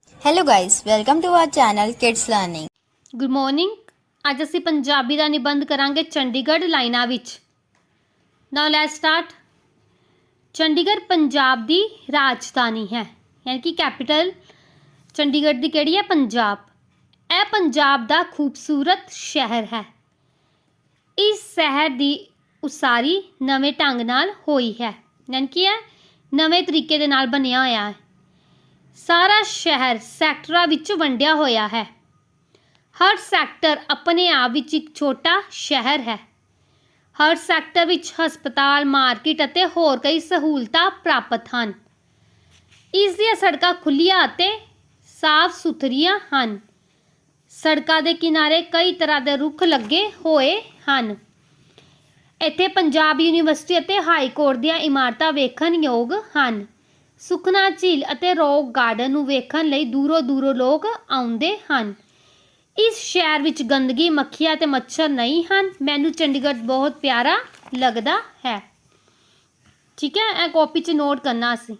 Hello guys, welcome to our channel Kids Learning. Good morning ਅੱਜ ਅਸੀਂ ਪੰਜਾਬੀ ਦਾ ਨਿਬੰਧ ਕਰਾਂਗੇ ਚੰਡੀਗੜ੍ਹ ਲਾਈਨਾਂ ਵਿੱਚ। Now let's start Chandigarh Punjab ਦੀ ਰਾਜਧਾਨੀ ਹੈ। ਯਾਨੀ ਕਿ ਕੈਪੀਟਲ ਚੰਡੀਗੜ੍ਹ ਦੀ ਕਿਹੜੀ ਹੈ? ਪੰਜਾਬ। ਇਹ ਪੰਜਾਬ ਦਾ ਖੂਬਸੂਰਤ ਸ਼ਹਿਰ ਹੈ। ਇਸ ਸ਼ਹਿਰ ਦੀ ਉਸਾਰੀ ਨਵੇਂ ਢੰਗ ਨਾਲ ਹੋਈ ਹੈ। ਯਾਨੀ ਕਿ ਇਹ ਨਵੇਂ ਤਰੀਕੇ ਦੇ ਨਾਲ ਬਣਿਆ ਹੋਇਆ ਹੈ। ਸਾਰਾ ਸ਼ਹਿਰ ਸੈਕਟਰਾਂ ਵਿੱਚ ਵੰਡਿਆ ਹੋਇਆ ਹੈ। ਹਰ ਸੈਕਟਰ ਆਪਣੇ ਆਪ ਵਿੱਚ ਇੱਕ ਛੋਟਾ ਸ਼ਹਿਰ ਹੈ। ਹਰ ਸੈਕਟਰ ਵਿੱਚ ਹਸਪਤਾਲ, ਮਾਰਕੀਟ ਅਤੇ ਹੋਰ ਕਈ ਸਹੂਲਤਾਂ ਪ੍ਰਾਪਤ ਹਨ। ਇਸ ਦੀਆਂ ਸੜਕਾਂ ਖੁੱਲੀਆਂ ਅਤੇ ਸਾਫ਼ ਸੁਥਰੀਆਂ ਹਨ। ਸੜਕਾਂ ਦੇ ਕਿਨਾਰੇ ਕਈ ਤਰ੍ਹਾਂ ਦੇ ਰੁੱਖ ਲੱਗੇ ਹੋਏ ਹਨ। ਇੱਥੇ ਪੰਜਾਬ ਯੂਨੀਵਰਸਿਟੀ ਅਤੇ ਹਾਈ ਕੋਰਟ ਦੀਆਂ ਇਮਾਰਤਾਂ ਵੇਖਣ ਯੋਗ ਹਨ। ਸੁਖਨਾ ਝੀਲ ਅਤੇ ਰੌਕ ਗਾਰਡਨ ਨੂੰ ਵੇਖਣ ਲਈ ਦੂਰੋਂ ਦੂਰੋਂ ਲੋਕ ਆਉਂਦੇ ਹਨ। ਇਸ ਸ਼ਹਿਰ ਵਿੱਚ ਗੰਦਗੀ, ਮੱਖੀਆਂ ਤੇ ਮੱਛਰ ਨਹੀਂ ਹਨ। ਮੈਨੂੰ ਚੰਡੀਗੜ੍ਹ ਬਹੁਤ ਪਿਆਰਾ ਲੱਗਦਾ ਹੈ। ਠੀਕ ਹੈ, ਇਹ ਕਾਪੀ 'ਚ ਨੋਟ ਕਰਨਾ ਅਸੀਂ।